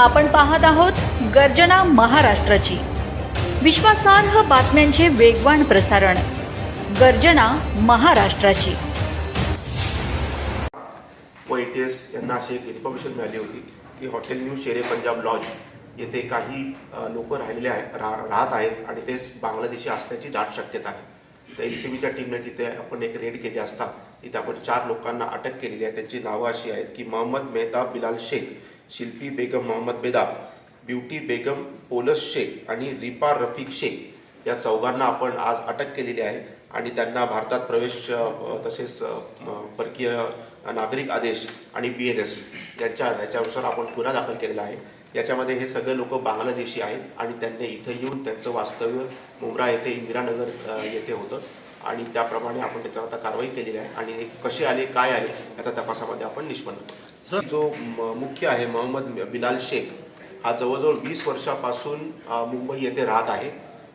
आपण पाहत आहोत गर्जना महाराष्ट्राची. विश्वासार्ह बातम्यांचे वेगवान प्रसारण. गर्जना महाराष्ट्राची. व यांना अशी एक इन्फॉर्मेशन मिळाली होती की हॉटेल न्यू शेरे पंजाब लॉज येथे काही लोक राहिलेले आहे रा राहत आहेत आणि ते बांगलादेशी असण्याची दाट शक्यता आहे. तर एल सी बीच्या टीमने तिथे आपण एक रेड केली असता तिथे आपण चार लोकांना अटक केलेली आहे. त्यांची नावं अशी आहेत की मोहम्मद मेहताब बिलाल शेख शिल्पी बेगम मोहम्मद बेदाब ब्युटी बेगम पोलस शेख आणि रिपा रफिक शेख या चौघांना आपण आज अटक केलेली आहे आणि त्यांना भारतात प्रवेश तसेच परकीय नागरिक आदेश आणि बी एन एस यांच्या याच्यानुसार आपण गुन्हा दाखल केलेला आहे. याच्यामध्ये हे सगळे लोक बांगलादेशी आहेत आणि त्यांनी इथं येऊन त्यांचं वास्तव्य मुंब्रा येथे इंदिरानगर येथे होतं. आणि त्याप्रमाणे आपण त्याच्यावर आता कारवाई केलेली आहे. आणि कसे आले काय आले याचा तपासामध्ये आपण निष्पन्न करू जो मुख्य आहे मोहम्मद बिलाल शेख हा जवळजवळ वीस वर्षापासून मुंबई येथे राहत आहे.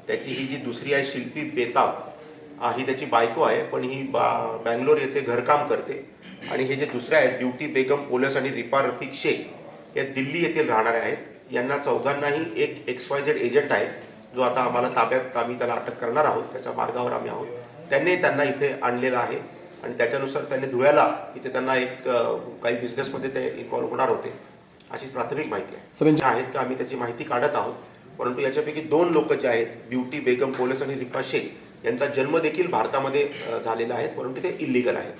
त्याची ही जी दुसरी आहे शिल्पी बेताब ही त्याची बायको आहे पण ही बा बँगलोर येथे घरकाम करते. आणि हे जे दुसरे आहेत ब्युटी बेगम पोलस आणि रिपा रफिक शेख या दिल्ली येथील राहणारे आहेत. यांना चौघांनाही एक एक्स वाय झेड एजंट आहे जो आता आम्हाला ताब्यात आम्ही त्याला अटक करणार आहोत. त्याच्या मार्गावर आम्ही आहोत. त्यांनी त्यांना इथे आणलेलं आहे. आणि त्याच्यानुसार त्यांनी धुळ्याला इथे त्यांना एक काही बिझनेसमध्ये ते इन्व्हॉल्व्ह होणार होते. अशी प्राथमिक माहिती आहे. जे आहेत का? आम्ही त्याची माहिती काढत आहोत. परंतु याच्यापैकी दोन लोक जे आहेत ब्युटी बेगम पोलस आणि रिपा शेख यांचा जन्म देखील भारतामध्ये झालेला आहे. परंतु ते इलिगल आहेत.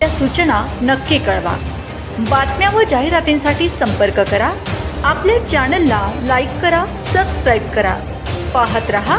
या सूचना नक्की कळवा. बातम्या व जाहिरातींसाठी संपर्क करा. आपल्या चॅनलला लाईक करा सबस्क्राईब करा. पाहत रहा